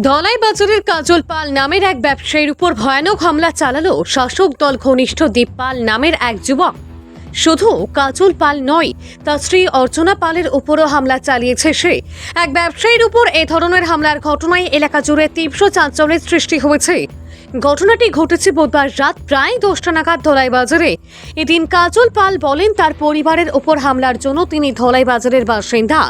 ধলাই বাজারের কাজল পাল নামের এক ব্যবসায়ীর উপর ভয়ানক হামলা চালালো শাসক দল ঘনিষ্ঠ দীপ পাল নামের এক যুবক। শুধু কাজল পাল নয়, তার স্ত্রী অর্চনা পালের উপরও হামলা চালিয়েছে সে। এক ব্যবসায়ীর উপর এ ধরনের হামলার ঘটনায় এলাকা জুড়ে তীব্র চাঞ্চল্যের সৃষ্টি হয়েছে। ঘটনাটি ঘটেছে বুধবার রাত প্রায় দশটা নাগাদ ধলাই বাজারে এদিন কাজল পাল বলেন তার পরিবারের ওপর হামলার জন্য তিনি ধলাই বাজারের বাসিন্দা।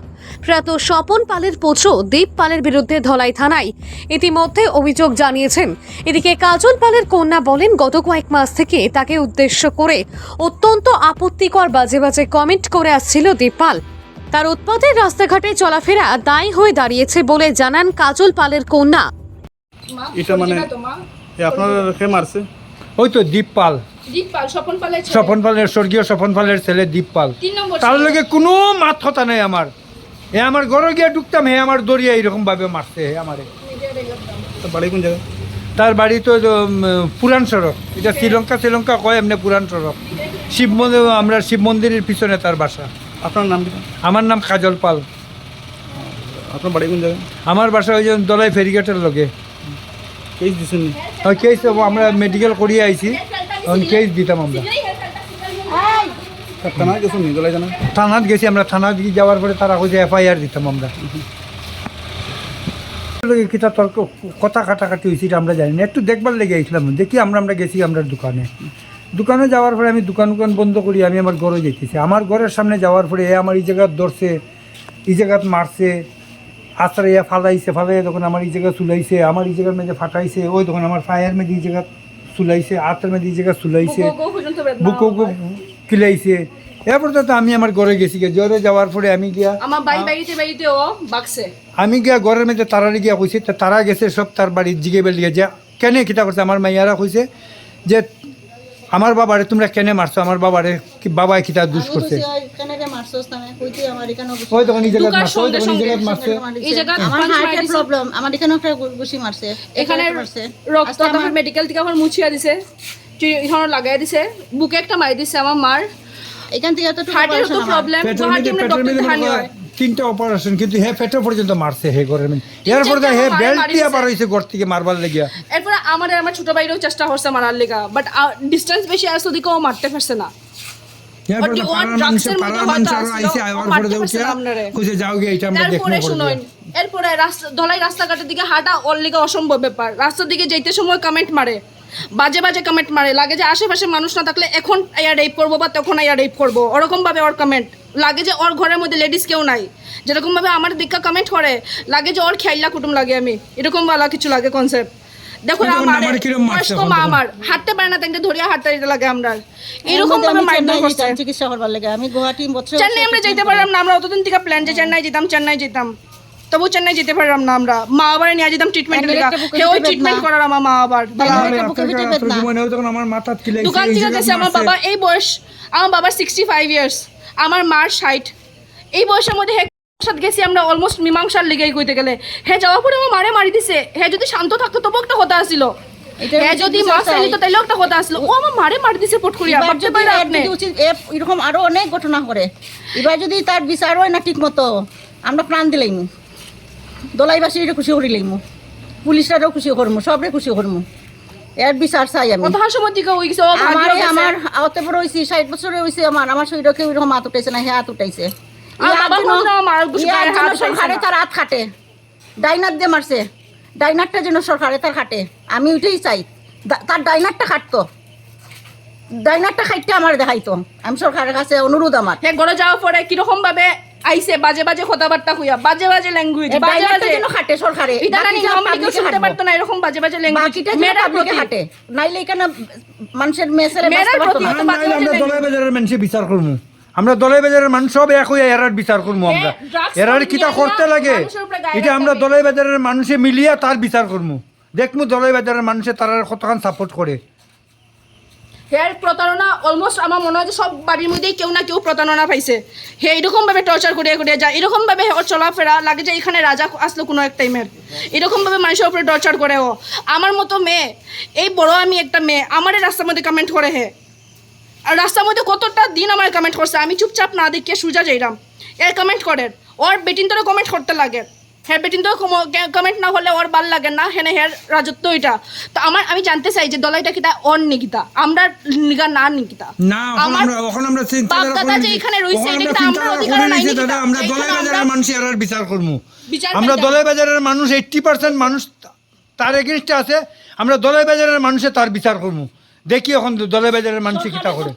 প্রয়াত স্বপন পালের পুত্র দীপ পালের বিরুদ্ধে ধলাই থানায় ইতিমধ্যে অভিযোগ জানিয়েছেন। এদিকে কাজল পালের কন্যা বলেন গত কয়েক মাস থেকে তাকে উদ্দেশ্য করে অত্যন্ত আপত্তিকর বাজে বাজে কমেন্ট করে আসছিল দীপ পাল। তার উৎপাদের রাস্তাঘাটে চলাফেরা দায়ী হয়ে দাঁড়িয়েছে বলে জানান কাজল পালের কন্যা। এটা মানে আপনার কে মারছে? ওই তো দীপ পাল দীপ পাল স্বপন পালের। স্বর্গীয় স্বপন পালের ছেলে দীপ পাল তিন নম্বর তার লগে কোনো মাত কথা নেই আমার। হে আমার ঘরে গিয়ে ঢুকতাম হে আমার দরিয়া এইরকম ভাবে মারছে হে আমারে। বাড়ি কোন জায়গায়? তার বাড়ি তো পুরাণ সড়ক। এটা শ্রীলঙ্কা শ্রীলঙ্কা কয় এমনি পুরাণ সড়ক। শিব মন্দির আমরা শিব মন্দিরের পিছনে তার বাসা। আপনার নাম আমার নাম কাজল পাল। আপনার বাড়ি কোন জায়গায়? আমার বাসা ওই যে দলাই ফেরিঘাটের লগে। কেস দিছেন কেস আমরা মেডিকেল করিয়ে আইছি। তখন কেস দিতাম আমরা। থানায় গেছেন নি? জানা থানাত গেছি আমরা থানাত গিয়ে যাওয়ার পরে তারা কইছে এফআইআর দিতাম আমরা। কিতা তর্ক? কথা কাটাকাটি হয়েছে আমরা জানি না। একটু দেখবার লেগে আইছিলাম। দেখি আমরা আমরা গেছি আমরা দোকানে। দোকানে যাওয়ার পরে আমি দোকান দোকান বন্ধ করি আমি আমার ঘরে যেতেছি আমার ঘরের সামনে যাওয়ার পরে এ আমার এই জায়গাত ধরছে এই জায়গাত মারছে। আশ্রা ইয়া ফালাইছে ফালাইয়া তখন আমার এই জায়গা চুলাইছে আমার এই জায়গার মেঝে ফাটাইছে ওই তখন আমার ফায়ার মেঝে এই জায়গা চুলাইছে আত্মার মেঝে এই জায়গা চুলাইছে বুকু কিলাইছে এরপর তো আমি আমার ঘরে গেছি গিয়া জ্বরে যাওয়ার পরে আমি গিয়া আমার বাড়ি বাড়িতে বাড়িতে ও বাক্সে আমি গিয়া ঘরের মধ্যে তারারে গিয়া কইছে তারা গেছে সব তার বাড়ির জিগে বেলিয়ে যে কেনে কিতা করছে আমার মাইয়ারা কইছে যে আমার বাবারে তোমরা কেনে মারছো? আমার বাবারে কি বাবাই কিতা দুষ করছে? কেনেকে মারছস তুমি কইতে আমার এখানে ওই তখন এই জায়গাত দুকার মারছে ওই তখন এই মারছে। এই জায়গা আমার হার্টের। প্রবলেম আমার এখানে একটা গুছি মারছে এখানে রক্ত আমার মেডিকেল থেকে আমার মুছিয়া দিছে। এখানে লাগাই দিছে। বুকে একটা মারি দিছে আমার মার। এখান থেকে তো হার্টের তো প্রবলেম পেটের গুয়াহাটি আমরা ডক্টর দেখানি হয় তিনটা অপারেশন কিন্তু হে পেটে পর্যন্ত মারছে হে ঘরের এরপর হে বেল্ট দিয়া। বার হয়েছে ঘর থেকে মারবার লেগিয়া। এরপরে আমার আমার ছোট ভাইরও চেষ্টা করছে মারার লেগা বাট ডিস্টেন্স বেশি আরও ও মারতে পরে পারছে না। এরপরে রাস্তা ধলাই রাস্তাঘাটের দিকে হাঁটা ওর লিগে অসম্ভব ব্যাপার। রাস্তার দিকে যেতে সময় কমেন্ট মারে বাজে বাজে কমেন্ট মারে। লাগে যে আশেপাশে মানুষ না থাকলে এখন রেপ করব বা তখন রেপ করব। ওরকম ভাবে ওর কমেন্ট লাগে যে ওর ঘরের মধ্যে লেডিস কেউ নাই। যেরকম ভাবে আমার দিকা কমেন্ট করে লাগে যে ওর খেয়াল্লা কুটুম লাগে আমি। এরকম বালা কিছু লাগে কনসেপ্ট দেখুন আমার বয়স্ক মা আমার হাঁটতে পারে না তাকে ধরিয়া হাঁটতে লাগে আমরা। এরকম ভাবে আমি মারধর করছে। চিকিৎসা করবার লাগে। আমি গুয়াহাটি বছর চেন্নাই আমরা যেতে পারলাম না আমরা অতদিন থেকে প্ল্যান যে চেন্নাই যেতাম চেন্নাই যেতাম। তবু চেন্নাই যেতে পারলাম না আমরা। মা আবার নিয়ে যেতাম ট্রিটমেন্ট হে ওই ট্রিটমেন্ট করার আমার মা আবার বাবা, আমার মাথা দোকান এই থেকে গেছে আমার বাবা এই বয়স আমার বাবার সিক্সটি ফাইভ ইয়ার্স আমার মার ষাট। এই বয়সের মধ্যে সাথে গেছি আমরা অলমোস্ট মীমাংসার লিগেই কইতে গেলে। হে যাওয়ার পরে আমার মারে মারি দিছে। হে যদি শান্ত থাকতো তবু একটা কথা হে যদি। চাইতো একটা আসলো। ও আমার মারে মারি দিছে পট করিয়া। এবার যদি আপনি। যদি উচিত এ এরকম আরও অনেক ঘটনা করে এবার যদি তার বিচার হয় না ঠিক মতো আমরা প্রাণ দিলাইম। দোলাইবাসীরা খুশি করিলাইম পুলিশরাও খুশি করমু সবরে খুশি করমু। এর বিচার চাই আমি। কথা সময় দিকে ওই গেছে ও আমার আমার আওতে বড় হয়েছি ষাট বছরে হয়েছে আমার। আমার শরীরকে ওইরকম হাত উঠাইছে না হে হাত উঠাইছে। আমার বাবা কোনোদিন আমার মার কিছু গায়ে হাত উঠাইছে সরকারে তার হাত খাটে। ডাইনার দিয়ে মারছে ডাইনারটা যেন সরকারে তার খাটে। আমি ওইটাই চাই। তার ডাইনারটা খাটতো। ডাইনারটা খাইতে আমার দেখাইতো। আমি সরকারের কাছে অনুরোধ আমার। হে ঘরে যাওয়ার পরে কীরকম ভাবে আইছে বাজে বাজে কথাবার্তা কইয়া বাজে বাজে ল্যাঙ্গুয়েজ বাজে বাজে যেন খাটে সরকারে। শুনতে পারতো না এরকম বাজে বাজে ল্যাঙ্গুয়েজ প্রতি খাটে। নাইলে এখানে মানুষের মেসেরে প্রতি বাজে বাজে মানুষে বিচার করব আমরা দলাই বাজারের মানুষ সব এক এরার বিচার করব আমরা। drugs এরার কিতা করতে লাগে? এটা আমরা দলাই বাজারের মানুষে মিলিয়া তার বিচার করব দেখমু দলাই বাজারের মানুষে তারা কতখান সাপোর্ট করে। হেয়ার প্রতারণা অলমোস্ট আমার মনে হয় যে সব বাড়ির মধ্যেই কেউ না কেউ প্রতারণা পাইছে। হে এরকম ভাবে টর্চার করিয়া করিয়া যায় এরকম ভাবে ওর চলাফেরা লাগে যে এখানে রাজা আসলো কোনো এক টাইমের এরকম ভাবে মানুষের উপরে টর্চার করে ও আমার মতো মেয়ে এই বড় আমি একটা মেয়ে আমারে রাস্তার মধ্যে কমেন্ট করে হে। আর রাস্তার মধ্যে কতটা দিন আমার কমেন্ট করছে? আমি চুপচাপ না দেখিয়ে সুজা যাইলাম এর কমেন্ট করে। ওর বেটিন তোরে কমেন্ট করতে লাগে। হ্যাঁ বেটিন তো কমেন্ট না হলে ওর ভালো লাগে না। হ্যাঁ হ্যাঁ রাজত্ব এটা। তো আমার আমি জানতে চাই যে দলাইটা কিতা? অন নিকিতা। আমরা নিগা না নিকিতা। না আমার এখন আমরা চিন্তাধারা বাপদাদা করে যে এখানে এখন এটা আমরা অধিকার নাই দাদা। আমরা এখানে দলে বাজারের মানুষ আর বিচার করব আমরা পাইতাম। দলে বাজারের মানুষ এইট্টি পার্সেন্ট মানুষ তার এগেনস্টে আছে। আমরা দলে বাজারের মানুষে তার বিচার করব দেখি এখন দলে বাজারের মানুষে কিতা করে।